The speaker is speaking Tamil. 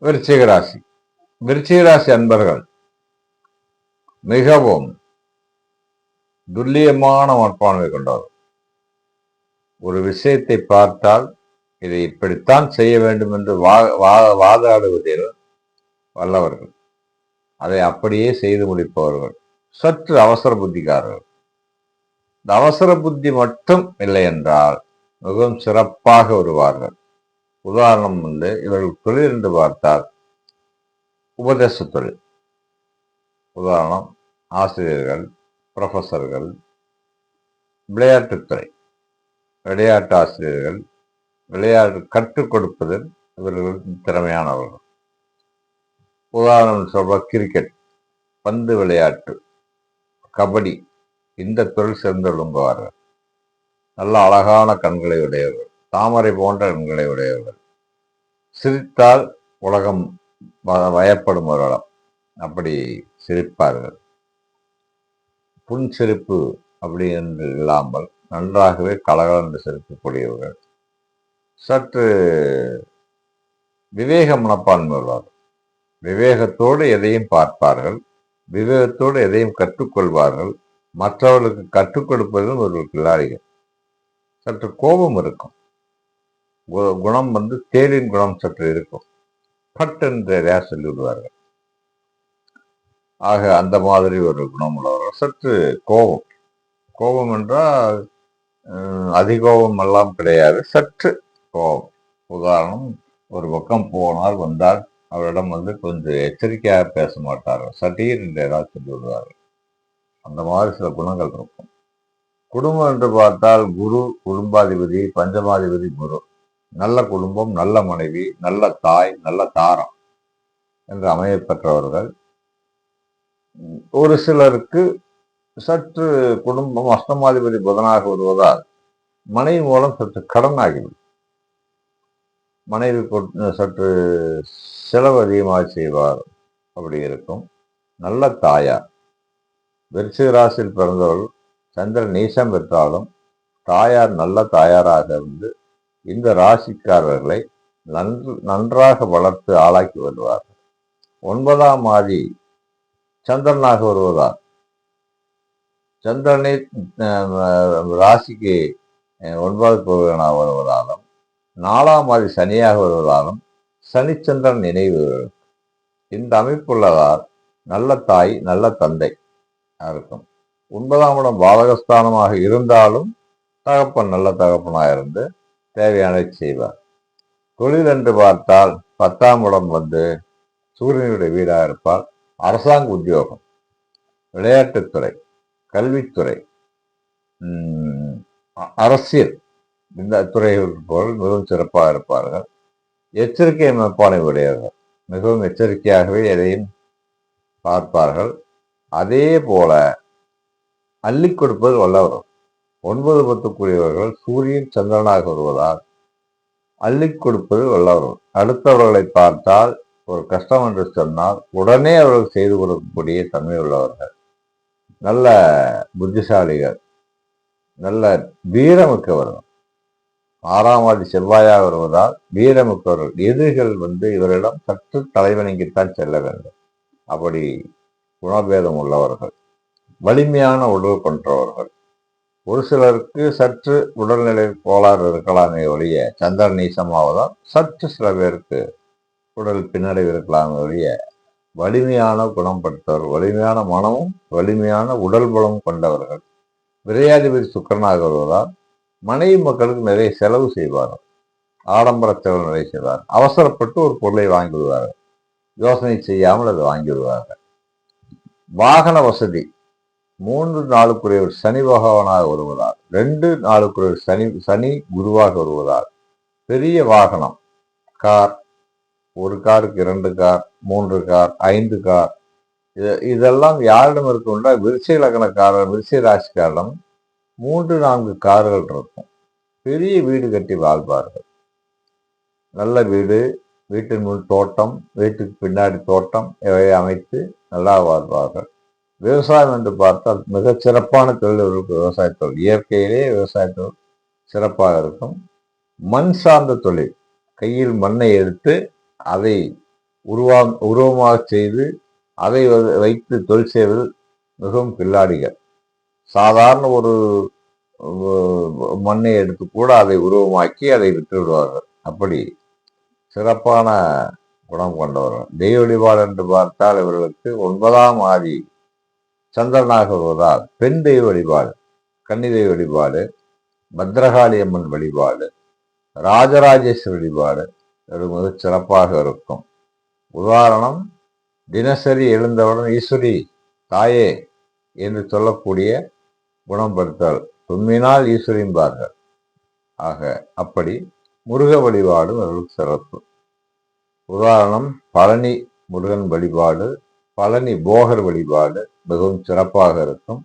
விருச்சிக ராசி. விருச்சிக ராசி அன்பர்கள் மிகவும் துல்லியமான மனப்பான்மை கொண்டவர் ஒரு விஷயத்தை பார்த்தால் இதை இப்படித்தான் செய்ய வேண்டும் என்று வா- வா- வாதாடுவதில் வல்லவர்கள். அதை அப்படியே செய்து முடிப்பவர்கள். சற்று அவசர புத்திக்காரர்கள். இந்த அவசர புத்தி மட்டும் இல்லை என்றால் மிகவும் சிறப்பாக வருவார்கள். உதாரணம் வந்து இவர்கள் தொழில் என்று பார்த்தால் உபதேச தொழில் உதாரணம் ஆசிரியர்கள் ப்ரொஃபஸர்கள் விளையாட்டுத்துறை விளையாட்டு ஆசிரியர்கள் விளையாட்டு கற்றுக் கொடுப்பதில் இவர்கள் திறமையானவர்கள். உதாரணம் சொல்ற கிரிக்கெட் பந்து விளையாட்டு கபடி இந்த தொழில் சேர்ந்து விளங்குவார்கள் நல்ல அழகான கண்களை உடையவர்கள். தாமரை போன்ற கண்களை உடையவர்கள். சிரித்தால் உலகம் வ- வயப்படும் ஒரு இடம். அப்படி சிரிப்பார்கள். புன்சிரிப்பு அப்படி என்று இல்லாமல் நன்றாகவே கலகலந்து சிரிக்கக்கூடியவர்கள். சற்று விவேக மனப்பான்மை உள்ளவர்கள். விவேகத்தோடு எதையும் பார்ப்பார்கள். விவேகத்தோடு எதையும் கற்றுக்கொள்வார்கள். மற்றவர்களுக்கு கற்றுக் கொடுப்பதிலும் ஒரு கில்லாடிகள். சற்று கோபம் இருக்கும். குணம் வந்து தேரின் குணம் சற்று இருக்கும். பட் என்று எதையா சொல்லிவிடுவார்கள்? ஆக அந்த மாதிரி ஒரு குணம் உள்ளவர்கள் சற்று கோபம். கோபம் என்றால் அதிகோபம் எல்லாம் கிடையாது சற்று கோபம். உதாரணம் ஒரு பக்கம் போனால் வந்தால் அவரிடம் வந்து கொஞ்சம் எச்சரிக்கையாக பேச மாட்டார்கள். சட்டீர் என்று ஏதாவது சொல்லி விடுவார்கள் அந்த மாதிரி சில குணங்கள் இருக்கும். குடும்பம் என்று பார்த்தால் குரு குடும்பாதிபதி பஞ்சமாதிபதி குரு. நல்ல குடும்பம் நல்ல மனைவி நல்ல தாய் நல்ல தாரம் என்று அமைய பெற்றவர்கள் ஒரு சிலருக்கு சற்று குடும்பம் அஷ்டமாதிபதி புதனாக வருவதால் மனைவி மூலம் சற்று கடனாகிவிடும். மனைவி சற்று செலவு அதிகமாக செய்வார். அப்படி இருக்கும். நல்ல தாயார். விருச்சிக ராசியில் பிறந்தவர்கள் சந்திரன் நீசம் பெற்றாலும் தாயார் நல்ல தாயாராக இருந்து இந்த ராசிக்காரர்களை நன்று நன்றாக வளர்த்து ஆளாக்கி வருவார்கள் ஒன்பதாம் ஆதி சந்திரனாக வருவதால் சந்திரனை ராசிக்கு ஒன்பது பகுதிகளாக வருவதாலும் நாலாம் ஆதி சனியாக வருவதாலும் சனிச்சந்திரன் நினைவு. இந்த அமைப்புள்ளதால் நல்ல தாய் நல்ல தந்தை இருக்கும். ஒன்பதாம் இடம் பாதகஸ்தானமாக இருந்தாலும் தகப்பன் நல்ல தகப்பனாக இருந்து தேவையானதை செய்வார் தொழில் என்று பார்த்தால் பத்தாம் இடம் வந்து சூரியனுடைய வீடாக இருப்பால் அரசாங்க உத்தியோகம். விளையாட்டுத்துறை கல்வித்துறை அரசியல். இந்த துறைகள் போல் மிகவும் சிறப்பாக இருப்பார்கள். எச்சரிக்கை மனப்பானை உடையவர்கள். மிகவும் எச்சரிக்கையாகவே எதையும் பார்ப்பார்கள். அதே போல அள்ளி கொடுப்பது வல்லவரும் ஒன்பது பத்துக்குரியவர்கள் சூரியன் சந்திரனாக வருவதால் அள்ளி கொடுப்பது வல்லவர்கள். அடுத்தவர்களை பார்த்தால் ஒரு கஷ்டம் என்று சொன்னால் உடனே அவர்கள் செய்து கொடுக்கக்கூடிய தன்மை உள்ளவர்கள். நல்ல புத்திசாலிகள். நல்ல வீரமிக்கவர்கள். ஆறாம் ஆதி செவ்வாயாக வருவதால் வீரமிக்கவர்கள். எதிரிகள் வந்து இவரிடம் சற்று தலைவணங்கித்தான் செல்ல வேண்டும். அப்படி குணபேதம் உள்ளவர்கள். வலிமையான உடல் கொன்றவர்கள் ஒரு சிலருக்கு சற்று உடல்நிலை கோளாறு இருக்கலாமே ஒழிய சந்திரன் நீசமாவதால் சற்று சில பேருக்கு உடல் பின்னடைவு இருக்கலாமே ஒழிய வலிமையான குணம் படுத்தவர்கள் வலிமையான மனமும் வலிமையான உடல் பலம் கொண்டவர்கள் விரையாதிபதி சுக்கரனாக வருவதால் மனைவி மக்களுக்கு நிறைய செலவு செய்வார்கள் ஆடம்பர செலவு நிறைய செய்வார். அவசரப்பட்டு ஒரு பொருளை வாங்கி விடுவார்கள் யோசனை செய்யாமல் அதை வாங்கி விடுவார்கள் வாகன வசதி மூன்று நாளுக்குரியவர் சனி பகவானாக வருவதால் ரெண்டு நாளுக்குரியவர் சனி சனி குருவாக வருவதால் பெரிய வாகனம் கார் ஒரு காருக்கு இரண்டு கார் மூன்று கார் ஐந்து கார் இது- இதெல்லாம் யாரிடம் இருக்கும்னா விருச்சை லக்னக்காரர் விருச்சை ராசிக்காரிடம் மூன்று நான்கு கார்கள் இருக்கும். பெரிய வீடு கட்டி வாழ்வார்கள். நல்ல வீடு வீட்டின் முன் தோட்டம் வீட்டுக்கு பின்னாடி தோட்டம் இவை அமைத்து நல்லா வாழ்வார்கள். விவசாயம் என்று பார்த்தால் மிக சிறப்பான தொழில். இவர்களுக்கு விவசாயத்தொழில் இயற்கையிலேயே இயற்கையிலே சிறப்பாக இருக்கும். மண் சார்ந்த தொழில். கையில் மண்ணை எடுத்து அதை உருவா உருவமாக செய்து அதை வைத்து தொழில் செய்வதில் மிகவும் கில்லாடிகள் சாதாரண ஒரு மண்ணை எடுத்து கூட அதை உருவமாக்கி அதை விட்டு விடுவார்கள். அப்படி சிறப்பான குணம் கொண்டவர்கள். தெய்வ வழிபாடு என்று பார்த்தால் இவர்களுக்கு ஒன்பதாம் ஆதி சந்திரனாக வருவதால் பெண் தெய்வ வழிபாடு கன்னி தெய்வ வழிபாடு பத்ரகாளி அம்மன் வழிபாடு ராஜராஜேஸ்வரி வழிபாடு இது சிறப்பாக இருக்கும். உதாரணம் தினசரி எழுந்தவுடன் ஈஸ்வரி தாயே என்று சொல்லக்கூடிய குணப்படுத்தல் தும்மினால் ஈஸ்வரிம்பார்கள் ஆக அப்படி முருக வழிபாடு அவர்களுக்கு சிறப்பு. உதாரணம் பழனி முருகன் வழிபாடு பழனி போகர் வழிபாடு மிகவும் சிறப்பாக இருக்கும்.